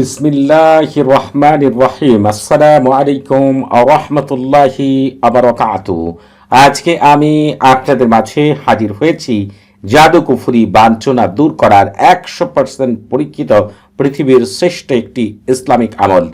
বিসমিল্লাহ রহমান রহিম আসসালামু আলাইকুম রহমতুল্লাহি আবরকাতু। আজকে আমি আপনাদের মাঝে হাজির হয়েছি জাদু কুফুরি বাঞ্ছনা দূর করার একশো পার্সেন্ট পরীক্ষিত পৃথিবীর শ্রেষ্ঠ একটি ইসলামিক আমল।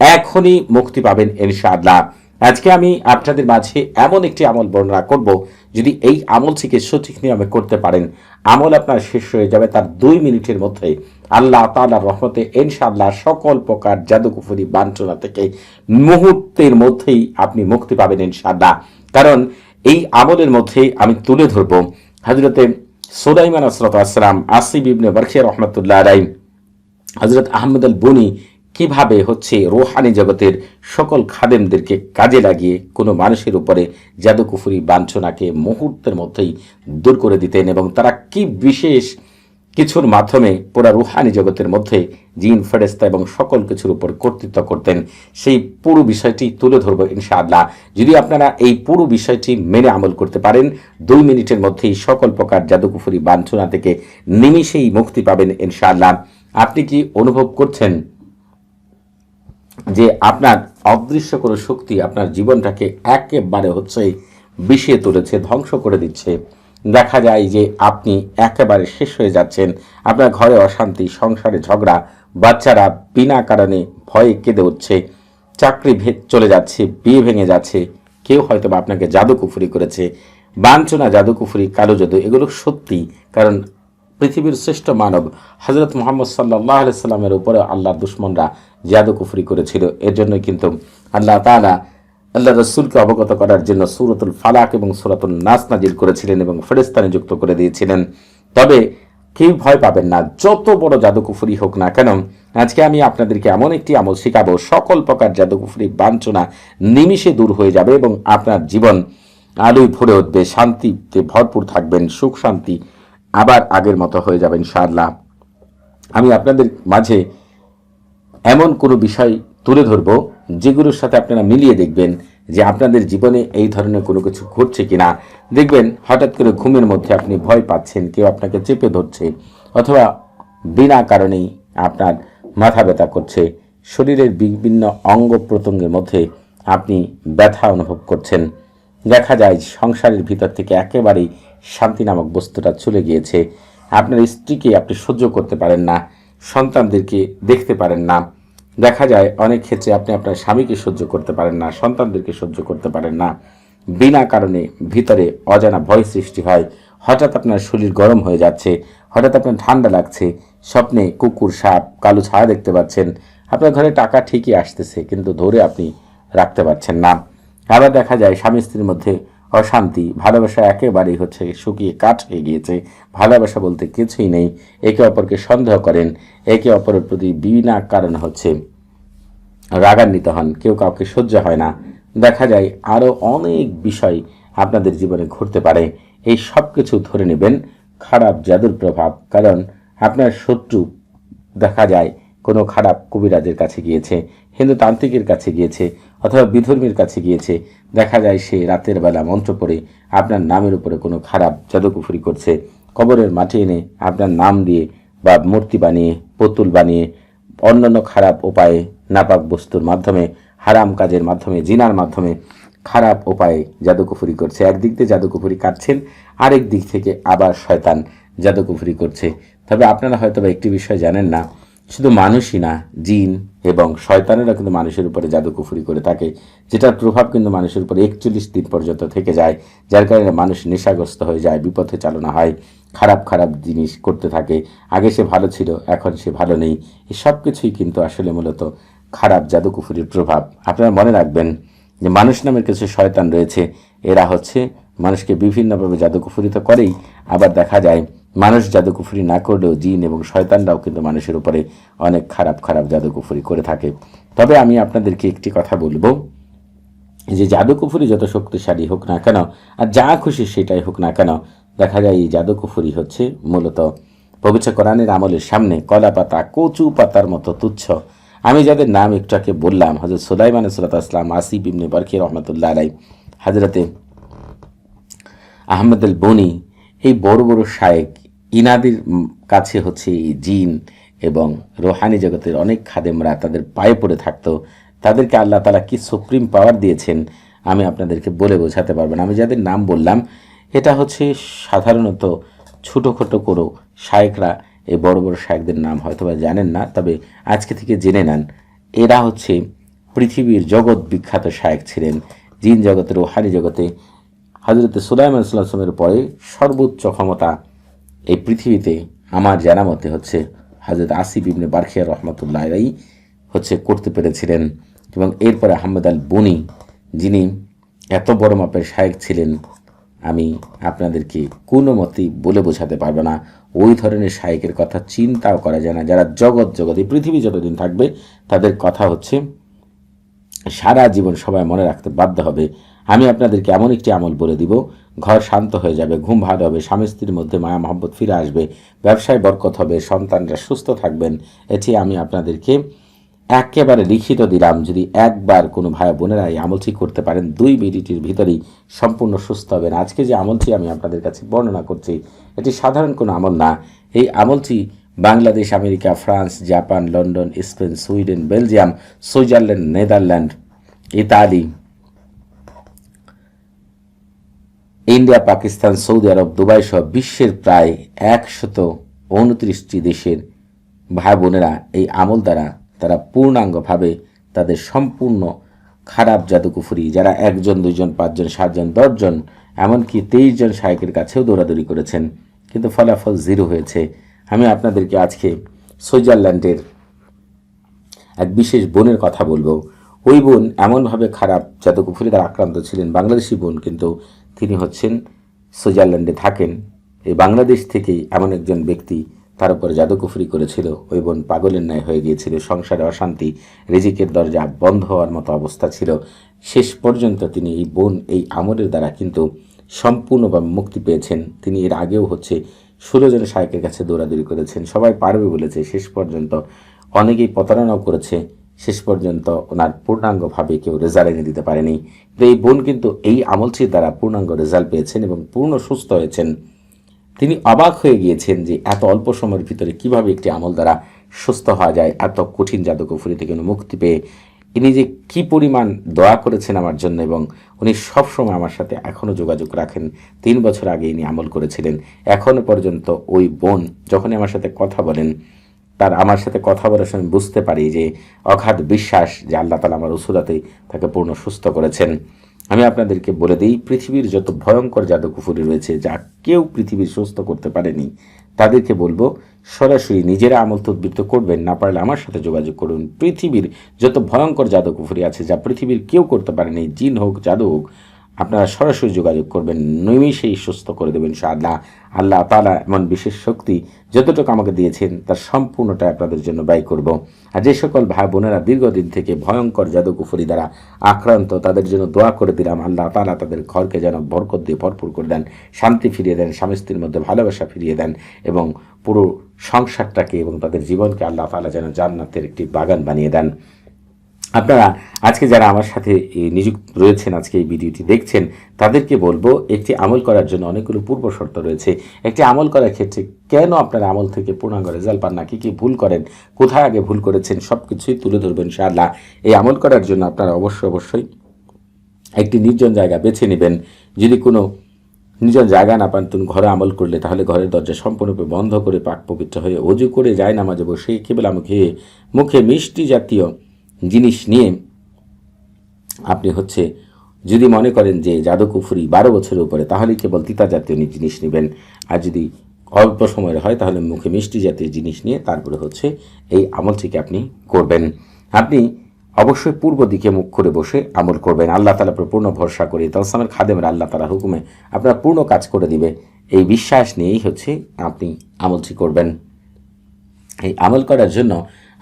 এখনই মুক্তি পাবেন ইনশাআল্লাহ। আজকে আমি আপনাদের মাঝে এমন একটি আমল বর্ণনা করব, যদি এই আমল থেকে সঠিক নিয়মে করতে পারেন। আমল আপনার শেষ হয়ে যাবে তার দুই মিনিটের মধ্যে। আল্লাহ তাআলার রহমতে ইনশাআল্লাহ সকল প্রকার জাদুকুফুরি বাঞ্ছনা থেকে মুহূর্তের মধ্যেই আপনি মুক্তি পাবেন ইনশাআল্লাহ। কারণ এই আমলের মধ্যে আমি তুলে ধরব হজরতে সুলাইমান আসরত আসলাম আসিব ইবনে বরখিয়া রহমতুল্লাহ আলাই হজরত আহমদ আল বনি কীভাবে হচ্ছে রোহানি জগতের সকল খাদেমদেরকে কাজে লাগিয়ে কোনো মানুষের উপরে জাদুকুফুরি বাঞ্ছনাকে মুহূর্তের মধ্যেই দূর করে দিতেন এবং তারা কি বিশেষ কিছুর মাধ্যমে পুরা রুহানি জগতের মধ্যে জিন ফেরেস্তা এবং সকল কিছুর উপর কর্তৃত্ব করতেন, সেই পুরো বিষয়টি তুলে ধরবো ইনশাআল্লাহ। যদি আপনারা এই পুরো বিষয়টি মেনে আমল করতে পারেন, দুই মিনিটের মধ্যেই সকল প্রকার জাদুকুফুরি বাঞ্ছনা থেকে নিমিষেই মুক্তি পাবেন ইনশাআল্লাহ। আপনি কি অনুভব করছেন যে আপনার অদৃশ্য কোনো শক্তি আপনার জীবনটাকে একেবারে হচ্ছে বিষিয়ে তুলেছে, ধ্বংস করে দিচ্ছে? দেখা যায় যে আপনি একেবারে শেষ হয়ে যাচ্ছেন। আপনার ঘরে অশান্তি, সংসারে ঝগড়া, বাচ্চারা বিনা কারণে ভয়ে কেঁদে উঠছে। চাকরি চলে যাচ্ছে, বিয়ে ভেঙে যাচ্ছে। কেউ হয়তো বা আপনাকে জাদুকুফুরি করেছে। বাঞ্ছনা জাদুকুফুরি কালো জাদু, এগুলো সত্যি। কারণ পৃথিবীর শ্রেষ্ঠ মানব হজরত মোহাম্মদ সাল্লাহ সাল্লামের উপরে আল্লাহ দুশ্মনরা জাদু কুফরি করেছিল। এর জন্য কিন্তু আল্লাহ তাআলা আল্লাহ রসুলকে অবগত করার জন্য সুরতুল ফালাক এবং সুরাতুল নাস নাজিল করেছিলেন এবং ফেরেস্তা যুক্ত করে দিয়েছিলেন। তবে কেউ ভয় পাবেন না, যত বড় জাদুকুফুরি হোক না কেন, আজকে আমি আপনাদেরকে এমন একটি আমল শিখাবো, সকল প্রকার জাদুকুফুরি বাঞ্ছনা নিমিষে দূর হয়ে যাবে এবং আপনার জীবন আলোয় ভরে উঠবে, শান্তিতে ভরপুর থাকবেন, সুখ শান্তি আবার আগের মতো হয়ে যাবেন ইনশাআল্লাহ। আমি আপনাদের মাঝে এমন কোনো বিষয় তুলে ধরব, যেগুলোর সাথে আপনারা মিলিয়ে দেখবেন যে আপনাদের জীবনে এই ধরনের কোনো কিছু ঘটছে কিনা। দেখবেন, হঠাৎ করে ঘুমের মধ্যে আপনি ভয় পাচ্ছেন, কেউ আপনাকে চেপে ধরছে, অথবা বিনা কারণেই আপনার মাথা ব্যথা করছে, শরীরের বিভিন্ন অঙ্গ প্রত্যঙ্গের মধ্যে আপনি ব্যথা অনুভব করছেন। দেখা যায়, সংসারের ভিতর থেকে একেবারেই শান্তি নামক বস্তুটা চলে গিয়েছে। আপনার স্ত্রীকে আপনি সহ্য করতে পারেন না, সন্তানদেরকে দেখতে পারেন না। দেখা যায় অনেক ক্ষেত্রে আপনি আপনার স্বামীকে সহ্য করতে পারেন না, সন্তানদেরকে সহ্য করতে পারেন না। বিনা কারণে ভিতরে অজানা ভয় সৃষ্টি হয়। হঠাৎ আপনার শরীর গরম হয়ে যাচ্ছে, হঠাৎ আপনার ঠান্ডা লাগছে, স্বপ্নে কুকুর, সাপ, কালো ছায়া দেখতে পাচ্ছেন। আপনার ঘরে টাকা ঠিকই আসতেছে, কিন্তু ধরে আপনি রাখতে পারছেন না। আবার দেখা যায় স্বামী স্ত্রীর মধ্যে অশান্তি। ভালোবাসা একেবারেই হচ্ছে শুকিয়ে কাঠ হয়ে গিয়েছে। ভালোবাসা বলতে কিছুই নেই। একে অপরকে সন্দেহ করেন। একে অপরের প্রতি বিনা কারণ হচ্ছে রাগান্বিত হন। কেউ কাউকে সহ্য হয় না। দেখা যায় আরও অনেক বিষয় আপনাদের জীবনে ঘটতে পারে। এই সব কিছু ধরে নেবেন খারাপ জাদুর প্রভাব। কারণ আপনার শত্রু দেখা যায় কোনো খারাপ কবিরাজের কাছে গিয়েছে হিন্দু তান্ত্রিকের কাছে গিয়েছে, অথবা বিধর্মীর কাছে গিয়েছে, দেখা যায় সে রাতের বেলা মন্ত্র পড়ে আপনার নামের উপরে কোনো খারাপ জাদুকুফুরি করছে, কবরের মাঠে এনে আপনার নাম দিয়ে বা মূর্তি বানিয়ে, পুতুল বানিয়ে, অন্যান্য খারাপ উপায়ে নাপাক বস্তুর মাধ্যমে, হারাম কাজের মাধ্যমে, জিনার মাধ্যমে খারাপ উপায়ে জাদুকুফুরি করছে। একদিক দিয়ে জাদুকুফুরি কাটছেন, আরেক দিক থেকে আবার শয়তান জাদুকুফুরি করছে। তবে আপনারা হয়তো বা একটি বিষয় জানেন না শুধু মানুষই না, জিন এবং শয়তানেরা কিন্তু মানুষের উপরে জাদুকুফুরি করে থাকে, যেটার প্রভাব কিন্তু মানুষের উপরে একচল্লিশ দিন পর্যন্ত থেকে যায়, যার কারণে মানুষ নেশাগ্রস্ত হয়ে যায়, বিপথে চালনা হয়, খারাপ খারাপ জিনিস করতে থাকে, আগে সে ভালো ছিল, এখন সে ভালো নেই সব কিছুই কিন্তু আসলে মূলত খারাপ জাদুকুফুরির প্রভাব। আপনারা মনে রাখবেন যে মানুষ নামের কিছু শয়তান রয়েছে, এরা হচ্ছে মানুষকে বিভিন্নভাবে জাদুকুফুরি তো করেই, আবার দেখা যায় মানুষ জাদুকুফুরি না করলেও জিন এবং শয়তানরাও কিন্তু মানুষের উপরে অনেক খারাপ খারাপ জাদুকুফুরি করে থাকে। তবে আমি আপনাদেরকে একটি কথা বলব যে জাদুকুফুরি যত শক্তিশালী হোক না কেন, আর যা খুশি সেটাই হোক না কেন, দেখা যায় এই জাদুকুফুরি হচ্ছে মূলত পবিত্র কোরআনের আমলের সামনে কলা পাতা, কচু পাতার মতো তুচ্ছ। আমি যাদের নাম একটু আগে বললাম হজরত সুলাইমান সুলাত আসলাম আসিফ ইবনে বরকি রহমতুল্লাহ আলাই হাজরতে আহমেদ আল বনি এই বড় বড় শায়েক ইনাদের কাছে হচ্ছে এই জিন এবং রোহানি জগতের অনেক খাদেমরা তাদের পায়ে পড়ে থাকতো। তাদেরকে আল্লাহ তালা কি সুপ্রিম পাওয়ার দিয়েছেন আমি আপনাদেরকে বলে বোঝাতে পারব না আমি যাদের নাম বললাম, এটা হচ্ছে সাধারণত ছোটোখাটো কোনো শায়েকরা এই বড় বড় শায়েকদের নাম হয়তো বা জানেন না, তবে আজকে থেকে জেনে নেন, এরা হচ্ছে পৃথিবীর জগৎ বিখ্যাত শায়েক ছিলেন। জিন জগতে রোহানি জগতে হজরত সুলাইমান সাল্লামের পরে সর্বোচ্চ ক্ষমতা এই পৃথিবীতে আমার জানা মতে হচ্ছে হজরত আসিফ ইবনে বারখিয়া রহমতুল্লাহ এরাই হচ্ছে করতে পেরেছিলেন এবং এরপরে আহমেদ আল বনি যিনি এত বড় মাপের শায়েক ছিলেন, আমি আপনাদেরকে কোনো মতেই বলে বোঝাতে পারব না। ওই ধরনের শায়েকের কথা চিন্তাও করা যায় না। যারা জগৎ জগৎ, এই পৃথিবী যতদিন থাকবে, তাদের কথা হচ্ছে সারা জীবন সবাই মনে রাখতে বাধ্য হবে। আমি আপনাদেরকে এমন একটি আমল বলে দিব ঘর শান্ত হয়ে যাবে, ঘুম ভালো হবে, স্বামী স্ত্রীর মধ্যে মায়া মহব্বত ফিরে আসবে, ব্যবসায় বরকত হবে, সন্তানরা সুস্থ থাকবেন। এটি আমি আপনাদেরকে একেবারে লিখিত দিলাম, যদি একবার কোনো ভাই বোনেরা এই আমলটি করতে পারেন, দুই মিনিটের ভিতরেই সম্পূর্ণ সুস্থ হবেন। আজকে যে আমলটি আমি আপনাদের কাছে বর্ণনা করছি, এটি সাধারণ কোনো আমল না। এই আমলটি Bangladesh, America, France, Japan, London, Spain, Sweden, Belgium, Switzerland, Netherland, Italy India, Pakistan, Saudi Arab, Dubai সহ বিশ্বের প্রায় একশত উনত্রিশটি দেশের ভাই বোনেরা এই আমল দ্বারা তারা পূর্ণাঙ্গভাবে তাদের সম্পূর্ণ খারাপ জাদুকুফুরি, যারা একজন, দুইজন, পাঁচজন, সাতজন, দশজন, এমনকি তেইশ জন শায়কের কাছেও দৌড়াদৌড়ি করেছেন, কিন্তু ফলাফল জিরো হয়েছে। আমি আপনাদেরকে আজকে সুইজারল্যান্ডের এক বিশেষ বোনের কথা বলব। ওই বোন এমনভাবে খারাপ জাদুকুফুরি দ্বারা আক্রান্ত ছিলেন, বাংলাদেশি বোন কিন্তু তিনি হচ্ছেন সুইজারল্যান্ডে থাকেন। এই বাংলাদেশ থেকেই এমন একজন ব্যক্তি তার উপর জাদুকুফরি করেছিল ওই বোন পাগলের ন্যায় হয়ে গিয়েছিল। সংসারে অশান্তি, রিজিকের দরজা বন্ধ হওয়ার মতো অবস্থা ছিল। শেষ পর্যন্ত তিনি এই বোন এই আমলের দ্বারা কিন্তু সম্পূর্ণভাবে মুক্তি পেয়েছেন। তিনি এর আগেও হচ্ছে ষোলো জন শায়কের কাছে দৌড়াদৌড়ি করেছেন। সবাই পারবে বলেছে, শেষ পর্যন্ত অনেকেই প্রতারণাও করেছে। শেষ পর্যন্ত ওনার পূর্ণাঙ্গভাবে কেউ রেজাল্ট এনে দিতে পারেনি। কিন্তু এই বোন কিন্তু এই আমলটির দ্বারা পূর্ণাঙ্গ রেজাল্ট পেয়েছেন এবং পূর্ণ সুস্থ হয়েছেন। তিনি অবাক হয়ে গিয়েছেন যে এত অল্প সময়ের ভিতরে কীভাবে একটি আমল দ্বারা সুস্থ হওয়া যায়, এত কঠিন জাদুকুফুরি থেকে উনি মুক্তি পেয়ে। ইনি যে কি পরিমাণ দয়া করেছেন আমার জন্য এবং উনি সবসময় আমার সাথে এখনও যোগাযোগ রাখেন। তিন বছর আগে ইনি আমল করেছিলেন। এখনও পর্যন্ত ওই বোন যখনই আমার সাথে কথা বলেন তার আমার সাথে কথা বলার সময় বুঝতে পারি যে অগাধ বিশ্বাস যে আল্লাহ তালা আমার উসুরাতেই তাকে পূর্ণ সুস্থ করেছেন। আমি আপনাদেরকে বলে দিই, পৃথিবীর যত ভয়ঙ্কর জাদুকুফুরি রয়েছে, যা কেউ পৃথিবীর সুস্থ করতে পারেনি, তাদেরকে বলব, সরাসরি নিজেরা আমল তদ্বৃত্ত করবেন, না পারলে আমার সাথে যোগাযোগ করুন। পৃথিবীর যত ভয়ঙ্কর জাদুকুফুরি আছে, যা পৃথিবীর কেউ করতে পারেনি, জিন হোক, জাদু হোক আপনারা সরাসরি যোগাযোগ করবেন। নিমিষেই সুস্থ করে দেবেন আল্লাহ আল্লাহ তালা এমন বিশেষ শক্তি যতটুকু আমাকে দিয়েছেন, তার সম্পূর্ণটা আপনাদের জন্য ব্যয় করব। আর যে সকল ভাই বোনেরা দীর্ঘদিন থেকে ভয়ঙ্কর জাদুকুফুরি দ্বারা আক্রান্ত, তাদের জন্য দোয়া করে দিলাম, আল্লাহ তালা তাদের ঘরকে যেন বরকত দিয়ে ভরপুর করে দেন, শান্তি ফিরিয়ে দেন, স্বামী স্ত্রীর মধ্যে ভালোবাসা ফিরিয়ে দেন এবং পুরো সংসারটাকে এবং তাদের জীবনকে আল্লাহ তালা যেন জান্নাতের একটি বাগান বানিয়ে দেন। আপনারা আজকে যারা আমার সাথে নিযুক্ত রয়েছেন আজকে এই ভিডিওটি দেখছেন, তাদেরকে বলব একটি আমল করার জন্য অনেকগুলো পূর্ব শর্ত রয়েছে। একটি আমল করার ক্ষেত্রে কেন আপনারা আমল থেকে পূর্ণাঙ্গ রেজাল্ট পান না? কী কী ভুল করেন? কোথায় আগে ভুল করেছেন? সব কিছুই তুলে ধরবেন, ইনশাআল্লাহ। এই আমল করার জন্য আপনারা অবশ্যই অবশ্যই একটি নির্জন জায়গা বেছে নেবেন। যদি কোনো নির্জন জায়গা না পান, তুমি ঘরে আমল করলে, তাহলে ঘরের দরজা সম্পূর্ণরূপে বন্ধ করে পাক পবিত্র হয়ে অজু করে যায় নামাজে বসে কেবল মুখে মুখে মিষ্টি জাতীয় জিনিস নিয়ে আপনি হচ্ছে যদি মনে করেন যে জাদুকুফুরি বারো বছরের উপরে, তাহলে কেবল তিতা জাতীয় জিনিস নেবেন। আর যদি অল্প সময়ের হয়, তাহলে মুখে মিষ্টি জাতীয় জিনিস নিয়ে তারপরে হচ্ছে এই আমলটিকে আপনি করবেন। আপনি অবশ্যই পূর্ব দিকে মুখ করে বসে আমল করবেন। আল্লাহ তালা পূর্ণ ভরসা করে তালসামের খাদেমের আল্লাহ তালা হুকুমে আপনার পূর্ণ কাজ করে দিবে। এই বিশ্বাস নিয়েই হচ্ছে আপনি আমলটি করবেন। এই আমল করার জন্য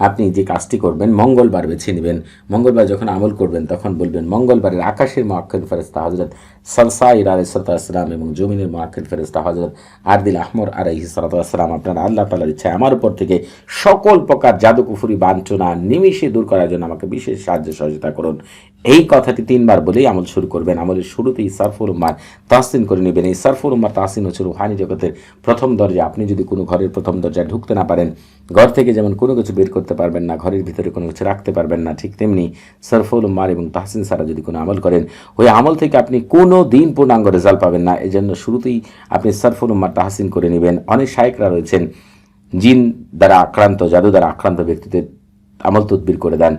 আপনি যে কাজটি করবেন, মঙ্গলবার বেছে নেবেন। মঙ্গলবার যখন আমল করবেন, তখন বলবেন, মঙ্গলবারের আকাশের মোয়াক্কেল ফেরেস্তা হজরত সালসাইর আলাইসালাম এবং জমিনের মোয়াক্কেল ফেরেস্তা হজরত আরদিল আহমর আলাইহি সালাতাম আপনার আল্লাহ তালার ইচ্ছা আমার উপর থেকে সকল প্রকার জাদুকুফুরি বাঞ্চনা নিমিষে দূর করার জন্য আমাকে বিশেষ সাহায্য সহযোগিতা করুন। এই কথাটি তিনবার বলেই আমল শুরু করবেন। আমলের শুরুতেই সারফুল উম্মার তাহসিন করে নেবেন। এই সারফুল উম্মার তাহসিন হচ্ছে রুহানি জগতের প্রথম দরজা। আপনি যদি কোনো ঘরের প্রথম দরজায় ঢুকতে না পারেন, ঘর থেকে যেমন কোনো কিছু বের করতে পারবেন না, ঘরের ভিতরে কোনো কিছু রাখতে পারবেন না, ঠিক তেমনি সরফুল উম্মার এবং তাহসিন সারা যদি কোনো আমল করেন, ওই আমল থেকে আপনি কোনো দিন পূর্ণাঙ্গ রেজাল্ট পাবেন না। এই জন্য শুরুতেই আপনি সরফুল উম্মার তাহসিন করে নেবেন। অনেক শায়করা রয়েছেন, জিন দ্বারা আক্রান্ত, জাদু দ্বারা আক্রান্ত ব্যক্তিদের আমল তদবির করে দেন।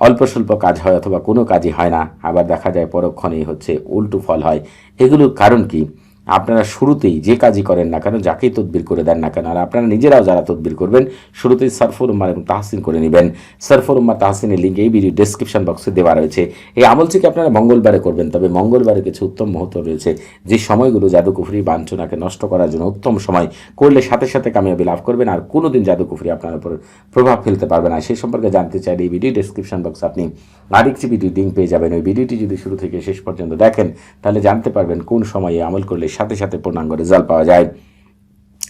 অল্প স্বল্প কাজ হয় অথবা কোনো কাজই হয় না। আবার দেখা যায় পরক্ষণেই হচ্ছে উল্টো ফল হয়। এগুলোর কারণ কি? আপনারা শুরুতেই যে কাজই করেন না কেন, যাকেই তদবির করে দেন না কেন, আর আপনারা নিজেরাও যারা তদবির করবেন, শুরুতেই সারফুর উম্মার এবং তাহসিন করে নেবেন। সারফুর উম্মা তাহসিনের লিঙ্ক এই ভিডিও ডেসক্রিপশন বক্সে দেওয়া রয়েছে। এই আমলটিকে আপনারা মঙ্গলবারে করবেন, তবে মঙ্গলবারে কিছু উত্তম মুহূর্ত রয়েছে। যে সময়গুলো জাদুকুফরি বাঞ্ছনাকে নষ্ট করার জন্য উত্তম সময়, করলে সাথে সাথে কামিয়াবি লাভ করবেন, আর কোনো দিন জাদুকুফরি আপনার উপর প্রভাব ফেলতে পারবে না। সেই সম্পর্কে জানতে চাইলে এই ভিডিও ডেসক্রিপশন বক্সে আপনি আরেকটি ভিডিও লিঙ্ক পেয়ে যাবেন। ওই ভিডিওটি যদি শুরু থেকে শেষ পর্যন্ত দেখেন, তাহলে জানতে পারবেন কোন সময়ে আমল করলে সাথে সাথে পূর্ণাঙ্গ রেজাল্ট পাওয়া যায়।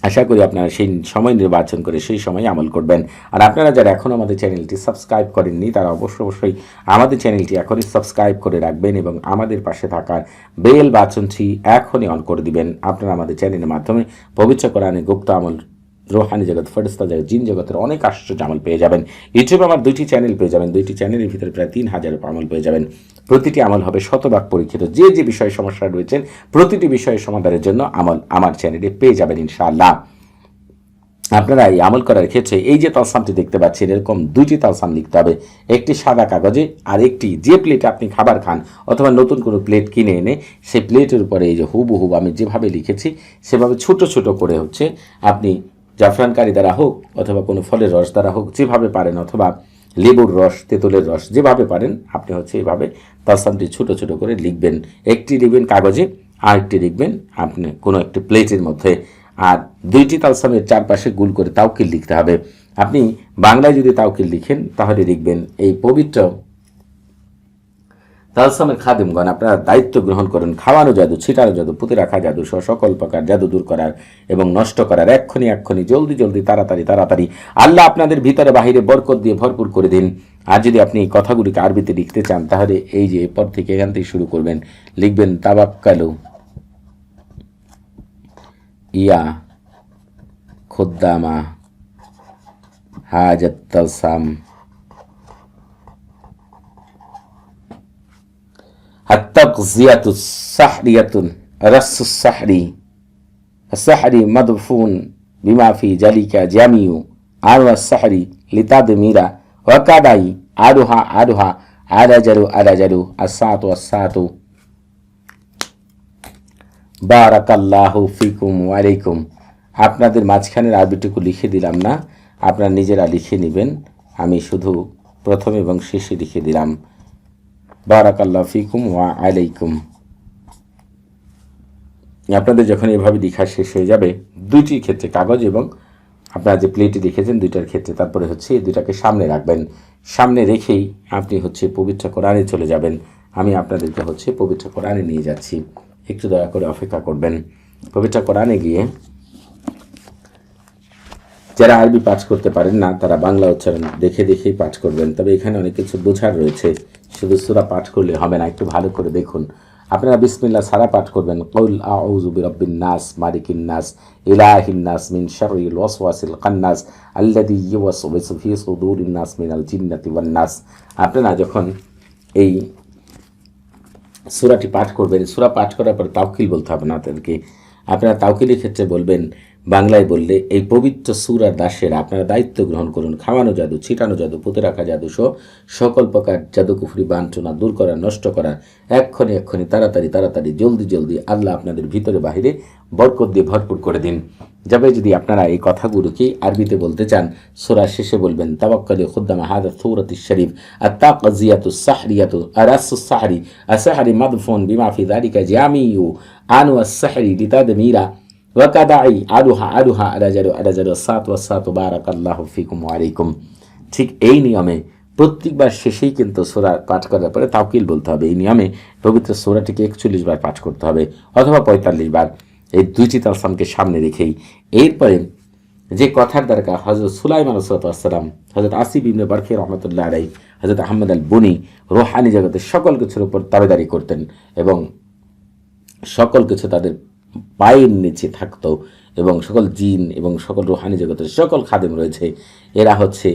আশা করি আপনারা সেই সময় নির্বাচন করে সেই সময় আমল করবেন। আর আপনারা যারা এখনও আমাদের চ্যানেলটি সাবস্ক্রাইব করেননি, তারা অবশ্যই অবশ্যই আমাদের চ্যানেলটি এখনই সাবস্ক্রাইব করে রাখবেন এবং আমাদের পাশে থাকার বেল বাচনটি এখনই অন করে দিবেন। আপনারা আমাদের চ্যানেলের মাধ্যমে পবিত্র কোরআনে গুপ্ত আমল রোহানি জগৎ ফেরস্তা জগৎ, জিন জগতের অনেক আশ্চর্য আমল পেয়ে যাবেন। ইউটিউবে আমার দুইটি চ্যানেল পেয়ে যাবেন। দুইটি চ্যানেলের ভিতরে প্রায় তিন হাজার আমল পেয়ে যাবেন। প্রতিটি আমল হবে শতভাগ পরীক্ষিত। যে যে বিষয়ে সমস্যা রয়েছেন প্রতিটি বিষয়ের সমাধানের জন্য আমল আমার চ্যানেলে পেয়ে যাবেন ইনশাআল্লাহ। আপনারা এই আমল করার ক্ষেত্রে এই যে তালসামটি দেখতে পাচ্ছেন, এরকম দুইটি তালসাম লিখতে হবে। একটি সাদা কাগজে আর একটি যে প্লেটে আপনি খাবার খান অথবা নতুন কোনো প্লেট কিনে এনে সেই প্লেটের উপরে এই যে হুবহু আমি যেভাবে লিখেছি, সেভাবে ছোট ছোট করে হচ্ছে আপনি জাফরানকারী দ্বারা হোক অথবা কোনো ফলের রস দ্বারা হোক, যেভাবে পারেন অথবা লেবুর রস, তেঁতুলের রস, যেভাবে পারেন, আপনি হচ্ছে এভাবে তালসামটি ছোট ছোট করে লিখবেন। একটি লিখবেন কাগজে আর একটি লিখবেন আপনি কোনো একটি প্লেটের মধ্যে। আর দুইটি তালসামের চারপাশে গুল করে তাওকিল লিখতে হবে। আপনি বাংলায় যদি তাওকিল লিখেন, তাহলে লিখবেন, এই পবিত্র তালসামের খাদিমগণ আপনারা দায়িত্ব গ্রহণ করেন। খাওয়ানো জাদু, ছিটানো জাদু, পুঁতে রাখা জাদু সহ সকল প্রকার জাদু দূর করার এবং নষ্ট করার। এক্ষুনি এক্ষুনি, জলদি জলদি, তাড়াতাড়ি তাড়াতাড়ি। আল্লাহ আপনাদের ভিতরে বাহিরে বরকত দিয়ে ভরপুর করে দিন। আর যদি আপনি এই কথাগুলিকে আরবিতে লিখতে চান, তাহলে এই যে এরপর থেকে এখান থেকে শুরু করবেন। লিখবেন তাবাক তাবাক্কালু ইয়া খুদ্দামা হাজত তালসাম। التغذية السحرية رس السحري السحري مدفون بما في ذلك جميع أنواع السحر لتدمير وكداي أروها أروها أرجل أرجل الساعة الساعة বারাকাল্লাহু ফিকুম ওয়ালাইকুম আপনাদের মাঝখানের আরবিটুকু লিখে দিলাম না আপনারা নিজেরা লিখে নেবেন আমি শুধু প্রথম এবং শেষে লিখে দিলাম বারাকাল্লাহ ফিকুম ওয়া আলাইকুম। আপনাদের যখন এভাবে লেখা শেষ হয়ে যাবে, দুইটি ক্ষেত্রে কাগজ এবং আপনারা যে প্লেটে লিখেছেন দুইটার ক্ষেত্রে তারপরে হচ্ছে এই দুইটাকে সামনে রাখবেন। সামনে রেখেই আপনি হচ্ছে পবিত্র কোরআনে চলে যাবেন। আমি আপনাদেরকে হচ্ছে পবিত্র কোরআনে নিয়ে যাচ্ছি। একটু দয়া করে অপেক্ষা করবেন। পবিত্র কোরআনে গিয়ে যারা আরবি পাঠ করতে পারেন না, তারা বাংলা উচ্চারণ দেখে দেখেই পাঠ করবেন। তবে এখানে অনেক কিছু বোঝার রয়েছে। শুধু সুরা পাঠ করলে হবে না, একটু ভালো করে দেখুন। আপনারা বিসমিল্লাহ সারা পাঠ করবেন। কৌল আউযু বিরাব্বিন নাস নাস মিন শাররিল ওয়াসওয়াসিল খান্নাস আল্লাযী ইউওয়াসওয়িসু ফি সুদুরিন নাস মিনাল জিন্নাতি ওয়ান আপনারা যখন এই সুরাটি পাঠ করবেন, সুরা পাঠ করার পর তাওকিল বলতে হবে না তাদেরকে। আপনারা তাওকিলের ক্ষেত্রে বলবেন বাংলায় বললে, এই পবিত্র সুরার দাসেরা আপনারা দায়িত্ব গ্রহণ করুন। খাওয়ানো জাদু, ছিটানো জাদু, পুঁতে রাখা জাদু সহ সকল প্রকার জাদুকুফরি বাঞ্ছনা দূর করা, নষ্ট করা, এক্ষণে এক্ষণে তাড়াতাড়ি তাড়াতাড়ি, জলদি জলদি আল্লাহ আপনাদের ভিতরে বাহিরে বরকত দিয়ে ভরপুর করে দিন। যাবে যদি আপনারা এই কথাগুলোকে আরবিতে বলতে চান, সোরা শেষে বলবেন তাবাক্কালি খুদ্দামা হাদা সৌরতি শরীফ আর তাকিয়াতু সাহরিয়াতু আর সাহরি আসাহারি মাদফোন বিমাফি দারিকা জামিউ আনু আসাহরি লিতাদ মীরা ওয়াকাদাই আলুহা আলুহা আলাজারু আলাজারু সাত ওয়াসাত বারাক আল্লাহ ফিকুম ওয়ালাইকুম ঠিক এই নিয়মে প্রত্যেকবার শেষেই কিন্তু সোরা পাঠ করার পরে তাওকিল বলতে হবে। এই নিয়মে পবিত্র সোরাটিকে একচল্লিশ বার পাঠ করতে হবে অথবা পঁয়তাল্লিশ বার। এই দুইটি তালসামকে সামনে রেখেই এরপরে যে কথার দরকার হজরত সুলাইমান সালাম হজরত আসিফ ইবনে বারখি রহমতুল্লাহ আলাই হজরত আহমদ আল বনি রোহানি জগতের সকল কিছুর উপর তাবেদারি করতেন এবং সকল কিছু তাদের পায়ের নিচে থাকতো এবং সকল জিন এবং সকল রুহানি জগতের সকল খাদেম রয়েছে। এরা হচ্ছে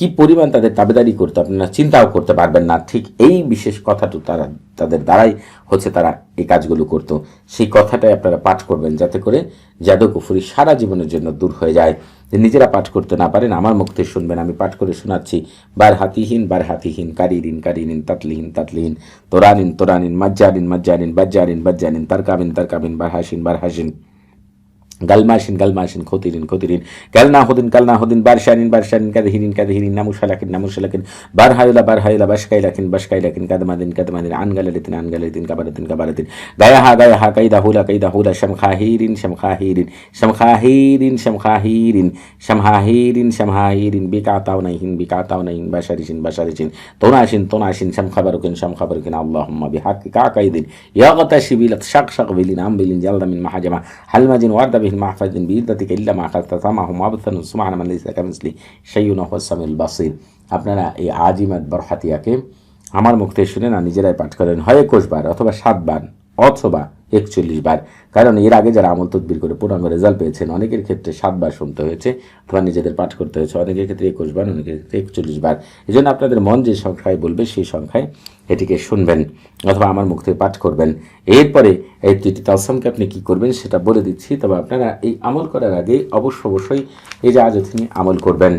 কি পরিমাণ তাদের তাবেদারি করতে আপনারা চিন্তাও করতে পারবেন না। ঠিক এই বিশেষ কথাটা তারা, তাদের দ্বারাই হচ্ছে তারা এই কাজগুলো করতো। সেই কথাটাই আপনারা পাঠ করবেন যাতে করে জাদু কুফুরি সারা জীবনের জন্য দূর হয়ে যায়। যে নিজেরা পাঠ করতে না পারেন, আমার মুখ শুনবেন, আমি পাঠ করে শোনাচ্ছি। বার হাতিহীন বার হাতিহীন, কারিরিন কারিরিন, তাতলিহীন তাতলিহীন, তোরানিন তোরানিন, মজ্জারিন মজ্জারিন, বাজ্জারিন বাজ্জারিন, তারকাবিন তারকাবিন, বার হাসিন বার হাসিন। গালমাসিন গালমাসিন খতিরিন খতিরিন কালনা হদিন কালনা হদিন বারশানিন বারশানিন কাদহিরিন কাদহিরিন নামুশালাকিন নামুশালাকিন বার হাইলা বার হাইলা বাসকাই লাকিন বাসকাই লাকিন কাদমাদিন কাদমাদিন আনগালালিতিন আনগালালিতিন কাবারাতিন কাবারাতিন। গায়াহা গায়াহা কাইদা হুলা কাইদা হুলা শামখাহিরিন শামখাহিরিন শামখাহিরিন শামখাহিরিন শামহাহিরিন শামহাহিরিন বিকাতাও নাইহিন বিকাতাও নাইহিন বাশারিসিন বাশারিসিন তোনাসিন তোনাসিন শামখাবারুকিন শামখাবারুকিন আল্লাহুম্মা বিহাক্কি কাকাইদিন ইয়াগতাশি বিলাত শাক শাক বিলিন আমবিলিন জালদামিন মাহাজামা। হালমাজিন, ওয়ার্দা বিহিন মাহফাজিন بيدتك إلا ما তামাহুম আবতানু সুবহানা মান লাইসা কামিসলি শাইউন ওয়া হুয়াস সামিউল বাসির আপনারা এই আজিমাত বরহাতিয়াকে আমার মুখ থেকে শুনে না নিজেরাই পাঠ করেন। হয় একুশ বার অথবা সাত বার অথবা একচল্লিশ বার। কারণ এর আগে যারা আমল তদবির করে পূর্ণাঙ্গ রেজাল্ট পেয়েছেন, অনেকের ক্ষেত্রে সাতবার শুনতে হয়েছে, অথবা নিজেদের পাঠ করতে হয়েছে, অনেকের ক্ষেত্রে একুশ বার, অনেকের ক্ষেত্রে একচল্লিশ বার। এই জন্য আপনাদের মন যে সংখ্যায় বলবে সেই সংখ্যায় এটিকে শুনবেন, অথবা আমার মুখ থেকে পাঠ করবেন। এরপরে এই দুটি তালসামকে আপনি কী করবেন সেটা বলে দিচ্ছি, তবে আপনারা এই আমল করার আগে অবশ্য অবশ্যই এই যে আজ তিনি আমল করবেন।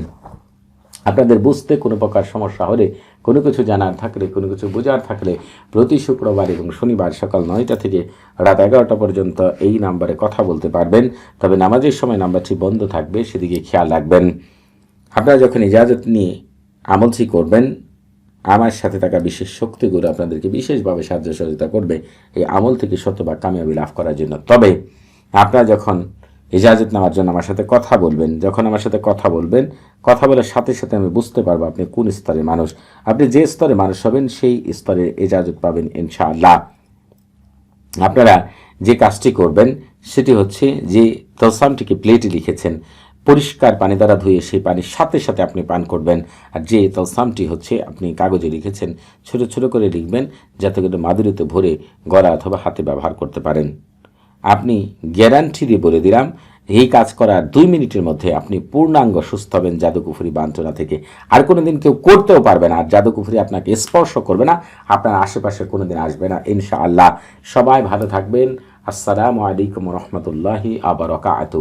আপনাদের বুঝতে কোনো প্রকার সমস্যা হলে কোনো কিছু জানার থাকলে, কোনো কিছু বোঝার থাকলে প্রতি শুক্রবার এবং শনিবার সকাল নয়টা থেকে রাত এগারোটা পর্যন্ত এই নাম্বারে কথা বলতে পারবেন। তবে নামাজের সময় নাম্বারটি বন্ধ থাকবে, সেদিকে খেয়াল রাখবেন। আপনারা যখন ইজাজত নিয়ে আমলটি করবেন, আমার সাথে থাকা বিশেষ শক্তিগুলো আপনাদেরকে বিশেষভাবে সাহায্য সহযোগিতা করবে। এই আমল থেকে শতভাগ কামিয়াবি লাভ করার জন্য। তবে আপনারা যখন ইজাজত নেওয়ার জন্য আমার সাথে কথা বলবেন। যখন আমার সাথে কথা বলবেন, কথা বলার সাথে সাথে আমি বুঝতে পারব আপনি কোন স্তরের মানুষ। আপনি যে স্তরে মানুষ হবেন, সেই স্তরে ইজাজত পাবেন ইনশাআল্লাহ। আপনারা যে কাজটি করবেন, সেটি হচ্ছে যে তলসামটিকে প্লেটে লিখেছেন, পরিষ্কার পানি দ্বারা ধুয়ে সেই পানির সাথে সাথে আপনি পান করবেন। আর যে তলসামটি হচ্ছে, আপনি কাগজে লিখেছেন, ছোট ছোট করে লিখবেন, যাতে করে মাদুরিতে ভরে গড়া অথবা হাতে ব্যবহার করতে পারেন। আপনি গ্যারান্টি দিয়ে বলে দিলাম, এই কাজ করার দুই মিনিটের মধ্যে আপনি পূর্ণাঙ্গ সুস্থ হবেন জাদুকুফুরি বাঞ্ছনা থেকে। আর কোনো দিন কেউ করতেও পারবে না, আর জাদুকুফুরি আপনাকে স্পর্শ করবে না, আপনার আশেপাশে কোনো দিন আসবে না, ইনশাআল্লাহ। সবাই ভালো থাকবেন। আসসালামু আলাইকুম রহমতুল্লাহি আবরকাত